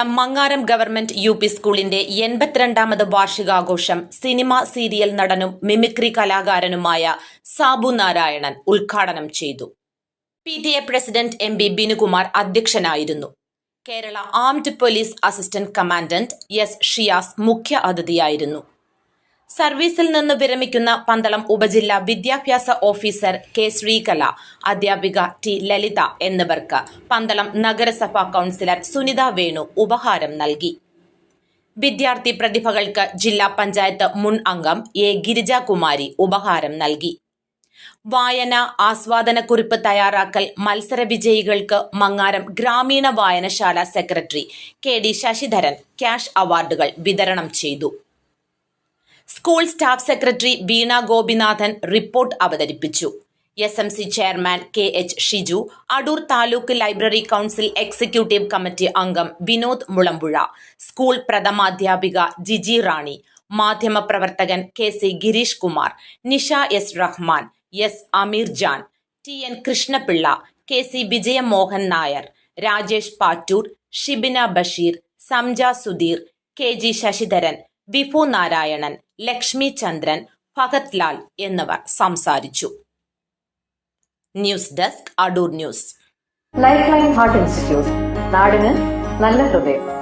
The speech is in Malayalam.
മങ്ങാരം ഗവൺമെന്റ് യു പി സ്കൂളിന്റെ എൺപത്തിരണ്ടാമത് വാർഷികാഘോഷം സിനിമ സീരിയൽ നടനും മിമിക്രി കലാകാരനുമായ സാബു നാരായണൻ ഉദ്ഘാടനം ചെയ്തു. P T A president M B Binukumar അധ്യക്ഷനായിരുന്നു. Kerala armed police assistant commandant S Shiyas മുഖ്യ അതിഥിയായിരുന്നു. സർവീസിൽ നിന്ന് വിരമിക്കുന്ന പന്തളം ഉപജില്ലാ വിദ്യാഭ്യാസ ഓഫീസർ കെ ശ്രീകല അധ്യാപിക ടി ലളിത എന്നിവർക്ക് പന്തളം നഗരസഭാ കൗൺസിലർ സുനിത വേണു ഉപഹാരം നൽകി. വിദ്യാർത്ഥി പ്രതിഭകൾക്ക് ജില്ലാ പഞ്ചായത്ത് മുൻ അംഗം എ ഗിരിജാകുമാരി ഉപഹാരം നൽകി. വായന ആസ്വാദനക്കുറിപ്പ് തയ്യാറാക്കൽ മത്സര വിജയികൾക്ക് മങ്ങാരം ഗ്രാമീണ വായനശാല secretary K D Sasidharan cash അവാർഡുകൾ വിതരണം ചെയ്തു. School staff secretary Veena Gopinathan report അവതരിപ്പിച്ചു. S M C chairman K H Shiju Adoor taluk library council executive committee അംഗം വിനോദ് മുളമ്പുഴ സ്കൂൾ പ്രഥമാധ്യാപിക ജിജി റാണി മാധ്യമപ്രവർത്തകൻ K C Girish Kumar Nisha S Rahman S Ameer Jan T N Krishnapillai K C Vijayamohan Nair Rajesh Pattoor Shibina Basheer Samja Sudheer K G Sasidharan Vibhu Narayanan Lakshmi Chandran Bhagat Lal എന്നിവർ സംസാരിച്ചു. News desk Adoor news. Life line heart institute. നാടിന് നല്ല ഹൃദയം.